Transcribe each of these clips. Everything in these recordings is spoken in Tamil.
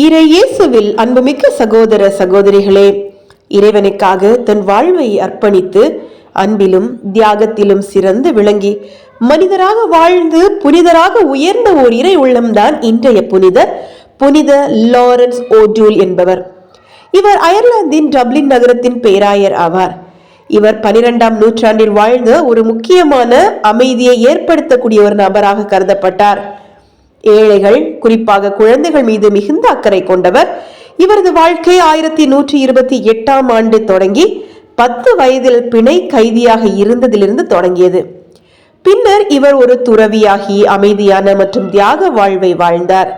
இறை இயேசுவில் அன்புமிக்க சகோதர சகோதரிகளே இறைவனுக்காக தன் வாழ்வை அர்ப்பணித்து அன்பிலும் தியாகத்திலும் சிறந்து விளங்கி மனிதராக வாழ்ந்து புனிதராக உயர்ந்த ஓர் இறை உள்ளம்தான் இன்றைய புனிதர் புனித லாரன்ஸ் ஓடூல் என்பவர். இவர் அயர்லாந்தின் டப்ளின் நகரத்தின் பேராயர் ஆவார். இவர் பனிரெண்டாம் நூற்றாண்டில் வாழ்ந்த ஒரு முக்கியமான அமைதியை ஏற்படுத்தக்கூடிய ஒரு நபராக கருதப்பட்டார். ஏழைகள் குறிப்பாக குழந்தைகள் மீது மிகுந்த அக்கறை கொண்டவர். இவரது வாழ்க்கை ஆயிரத்தி நூற்றி இருபத்தி எட்டாம் ஆண்டு தொடங்கி பத்து வயதில் பிணை கைதியாக இருந்ததிலிருந்து தொடங்கியது. பின்னர் இவர் ஒரு துறவியாகி அமைதியான மற்றும் தியாக வாழ்வை வாழ்ந்தார்.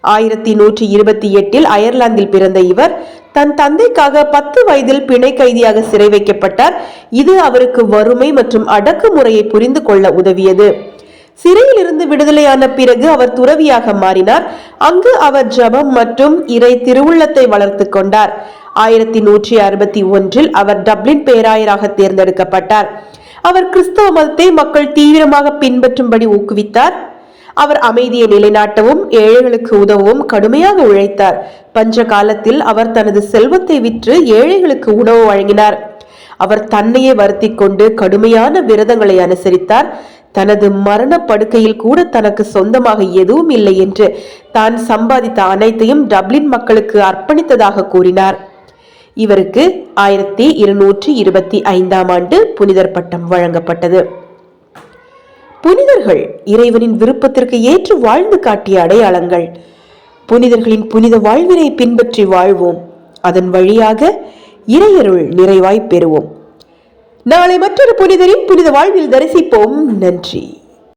ஆயிரத்தி நூற்றி இருபத்தி எட்டில் அயர்லாந்தில் பிறந்த இவர் தன் தந்தைக்காக பத்து வயதில் பிணை கைதியாக சிறை வைக்கப்பட்டார். இது அவருக்கு வறுமை மற்றும் அடக்குமுறையை புரிந்து கொள்ள உதவியது. சிறையில் இருந்து விடுதலையான பிறகு அவர் துறவியாக மாறினார். அங்கு அவர் ஜபம் மற்றும் இறை திருவுள்ளத்தை வளர்த்து கொண்டார். ஆயிரத்தி நூற்றி அறுபத்தி ஒன்றில் அவர் டப்ளின் பேராயராக தேர்ந்தெடுக்கப்பட்டார். அவர் கிறிஸ்தவ மதத்தை மக்கள் தீவிரமாக பின்பற்றும்படி ஊக்குவித்தார். அவர் அமைதியை நிலைநாட்டவும் ஏழைகளுக்கு உதவவும் கடுமையாக உழைத்தார். பஞ்ச காலத்தில் அவர் தனது செல்வத்தை விற்று ஏழைகளுக்கு உணவு வழங்கினார். அவர் தன்னையே வருத்தி கொண்டு கடுமையான விரதங்களை அனுசரித்தார். தனது மரண படுக்கையில் கூட தனக்கு சொந்தமாக எதுவும் இல்லை என்று தான் சம்பாதித்த அனைத்தையும் டப்ளின் மக்களுக்கு அர்ப்பணித்ததாக கூறினார். இவருக்கு ஆயிரத்தி இருநூற்றி இருபத்தி ஐந்தாம் ஆண்டு புனிதர் பட்டம் வழங்கப்பட்டது. புனிதர்கள் இறைவனின் விருப்பத்திற்கு ஏற்று வாழ்ந்து காட்டிய அடையாளங்கள். புனிதர்களின் புனித வாழ்வினை பின்பற்றி வாழ்வோம். அதன் வழியாக இறையருள் நிறைவாய் பெறுவோம். நாளை மற்றொரு புனிதரின் புனித வாழ்வில் தரிசிப்போம். நன்றி.